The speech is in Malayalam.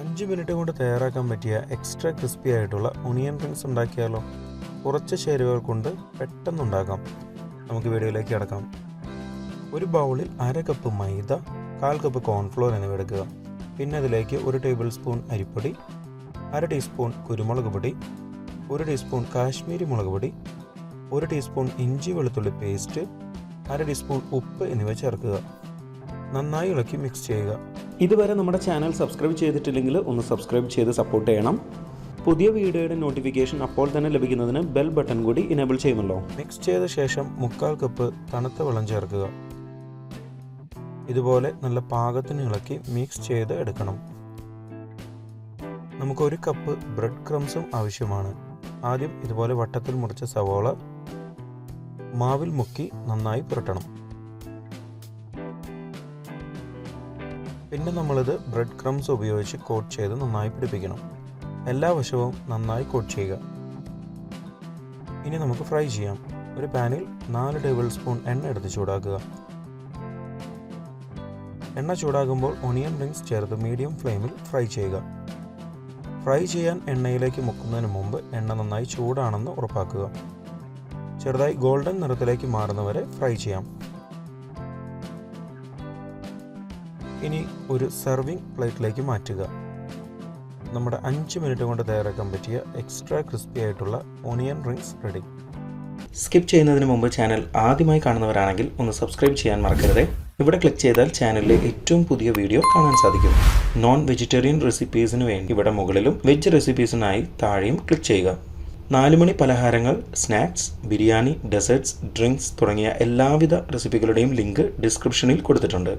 അഞ്ച് മിനിറ്റ് കൊണ്ട് തയ്യാറാക്കാൻ പറ്റിയ എക്സ്ട്രാ ക്രിസ്പി ആയിട്ടുള്ള ഒണിയൻ റിങ്സ് ഉണ്ടാക്കിയാലോ? കുറച്ച് ചേരുവകൾ കൊണ്ട് പെട്ടെന്ന് ഉണ്ടാക്കാം നമുക്ക് വീഡിയോയിലേക്ക് കിടക്കാം. ഒരു ബൗളിൽ അര കപ്പ് മൈദ കാൽ കപ്പ് കോൺഫ്ലോർ എന്നിവ എടുക്കുക. പിന്നെ അതിലേക്ക് ഒരു ടേബിൾ സ്പൂൺ അരിപ്പൊടി അര ടീസ്പൂൺ കുരുമുളക് പൊടി ഒരു ടീസ്പൂൺ കാശ്മീരി മുളക് പൊടി ഒരു ടീസ്പൂൺ ഇഞ്ചി വെളുത്തുള്ളി പേസ്റ്റ് അര ടീസ്പൂൺ ഉപ്പ് എന്നിവ ചേർക്കുക. നന്നായി ഇളക്കി മിക്സ് ചെയ്യുക. ഇതുവരെ നമ്മുടെ ചാനൽ സബ്സ്ക്രൈബ് ചെയ്തിട്ടില്ലെങ്കിൽ ഒന്ന് സബ്സ്ക്രൈബ് ചെയ്ത് സപ്പോർട്ട് ചെയ്യണം. പുതിയ വീഡിയോയുടെ നോട്ടിഫിക്കേഷൻ അപ്പോൾ തന്നെ ലഭിക്കുന്നതിന് ബെൽ ബട്ടൺ കൂടി ഇനേബിൾ ചെയ്യുമല്ലോ. മിക്സ് ചെയ്ത ശേഷം മുക്കാൽ കപ്പ് തണുത്ത വെള്ളം ചേർക്കുക. ഇതുപോലെ നല്ല പാകത്തിന് ഇളക്കി മിക്സ് ചെയ്ത് എടുക്കണം. നമുക്ക് ഒരു കപ്പ് ബ്രെഡ് ക്രംസും ആവശ്യമാണ്. ആദ്യം ഇതുപോലെ വട്ടത്തിൽ മുറിച്ച സവോള മാവിൽ മുക്കി നന്നായി പുരട്ടണം. പിന്നെ നമ്മളിത് ബ്രെഡ് ക്രംസ് ഉപയോഗിച്ച് കോട്ട് ചെയ്ത് നന്നായി പിടിപ്പിക്കണം. എല്ലാ വശവും നന്നായി കോട്ട് ചെയ്യുക. ഇനി നമുക്ക് ഫ്രൈ ചെയ്യാം. ഒരു പാനിൽ നാല് ടേബിൾ സ്പൂൺ എണ്ണ എടുത്ത് ചൂടാക്കുക. എണ്ണ ചൂടാകുമ്പോൾ ഒണിയൻ റിങ്സ് ചേർത്ത് മീഡിയം ഫ്ലെയിമിൽ ഫ്രൈ ചെയ്യുക. ഫ്രൈ ചെയ്യാൻ എണ്ണയിലേക്ക് മുക്കുന്നതിന് മുമ്പ് എണ്ണ നന്നായി ചൂടാണെന്ന് ഉറപ്പാക്കുക. ചെറുതായി ഗോൾഡൻ നിറത്തിലേക്ക് മാറുന്നവരെ ഫ്രൈ ചെയ്യാം. ഇനി ഒരു സെർവിങ് പ്ലേറ്റിലേക്ക് മാറ്റുക. നമ്മുടെ അഞ്ച് മിനിറ്റ് കൊണ്ട് തയ്യാറാക്കാൻ പറ്റിയ എക്സ്ട്രാ ക്രിസ്പി ആയിട്ടുള്ള ഓണിയൻ റിങ്സ് റെഡി സ്കിപ്പ് ചെയ്യുന്നതിന് മുമ്പ് ചാനൽ ആദ്യമായി കാണുന്നവരാണെങ്കിൽ ഒന്ന് സബ്സ്ക്രൈബ് ചെയ്യാൻ മറക്കരുത്. ഇവിടെ ക്ലിക്ക് ചെയ്താൽ ചാനലിലെ ഏറ്റവും പുതിയ വീഡിയോ കാണാൻ സാധിക്കും. നോൺ വെജിറ്റേറിയൻ റെസിപ്പീസിന് വേണ്ടി ഇവിടെ മുകളിലും വെജ് റെസിപ്പീസിനായി താഴെയും ക്ലിക്ക് ചെയ്യുക. നാലുമണി പലഹാരങ്ങൾ സ്നാക്സ് ബിരിയാണി ഡെസേർട്സ് ഡ്രിങ്ക്സ് തുടങ്ങിയ എല്ലാവിധ റെസിപ്പികളുടെയും ലിങ്ക് ഡിസ്ക്രിപ്ഷനിൽ കൊടുത്തിട്ടുണ്ട്.